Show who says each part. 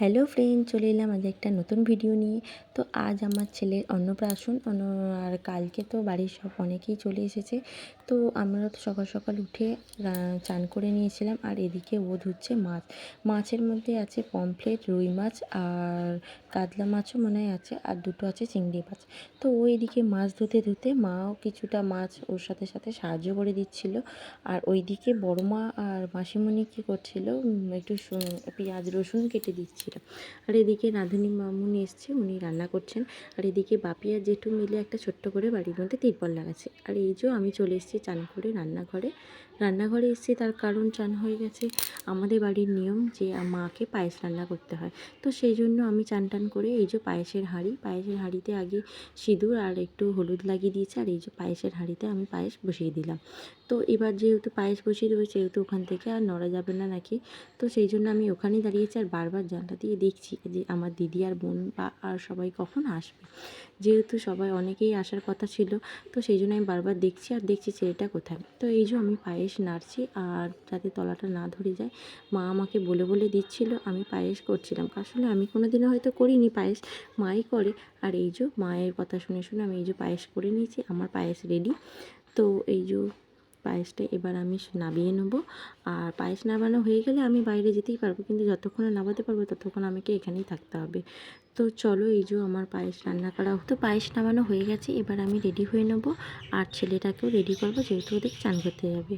Speaker 1: Hello friend, চলে এলাম আজ একটা নতুন ভিডিও নিয়ে। তো আজ আমার ছেলের অন্নপ্রাশন অন্ন আর কালকে তো বাড়ির সব অনেকেই চলে এসেছে। তো আমরা তো সকাল সকাল উঠে চান করে নিয়েছিলাম আর এদিকে ও ধুচ্ছে মাছ। মাছের মধ্যে আছে পমফ্লেট রুই মাছ আর কাতলা মাছও মনে হয় আছে আর দুটো আছে চিংড়ি মাছ। তো ও এদিকে মাছ ধুতে ধুতে মাও কিছুটা মাছ ওর সাথে সাথে সাহায্য করে দিচ্ছিল। আর ওইদিকে বড় মা আর মাসিমণি কী করছিল একটু পেঁয়াজ রসুন কেটে দিচ্ছিল। আর এদিকে রাঁধুনি মামুনি এসছে, উনি রান্না করছেন। আর এদিকে বাপি আর জেঠু মিলে একটা ছোট্ট করে বাড়ির মধ্যে তিরপল লাগাচ্ছে। আর এই যে আমি চলে এসেছি চান করে রান্নাঘরে। রান্নাঘরে এসেছি তার কারণ চান হয়ে গেছে আমাদের বাড়ির নিয়ম যে মাকে পায়েস রান্না করতে হয়। তো সেই জন্য আমি চান টান করে এই যে পায়েসের হাঁড়ি, পায়েসের হাঁড়িতে আগে সিঁদুর আর একটু হলুদ লাগিয়ে দিয়েছে আর এই যে পায়েসের হাঁড়িতে আমি পায়েস বসিয়ে দিলাম। তো এবার যেহেতু পায়েস বসিয়ে দেবো, সেহেতু ওখান থেকে আর নড়া যাবে না নাকি? তো সেই জন্য আমি ওখানেই দাঁড়িয়েছি আর বারবার জানলা দিয়ে দেখছি যে আমার দিদি আর বোন বা আর সবাই কখন আসবে। যেহেতু সবাই অনেকেই আসার কথা ছিল, তো সেই জন্য আমি বারবার দেখছি আর দেখছি ছেলেটা কোথায়। তো এই যে আমি পায়েস নাড়ছি আর যাতে তলাটা না ধরে যায়, মা আমাকে বলে বলে দিচ্ছিল, আমি পায়েস করছিলাম। আসলে আমি কোনো দিনও হয়তো করিনি পায়েস, মাই করে। আর এই যে মায়ের কথা শুনে শুনে আমি এই যে পায়েস করে নিয়েছি, আমার পায়েস রেডি তো এই যে পায়েসটা এবার আমি নামিয়ে নেব। আর পায়েস নামানো হয়ে গেলে আমি বাইরে যেতেই পারব, কিন্তু যতক্ষণ নামাতে পারব ততক্ষণ আমাকে এখানেই থাকতে হবে। তো চলো এই যে আমার পায়েস রান্না করা হতো, পায়েস নামানো হয়ে গেছে, এবার আমি রেডি হয়ে নেব। আর ছেলেটাকেও রেডি করব, যেহেতু ওদের চান করতে যাবে।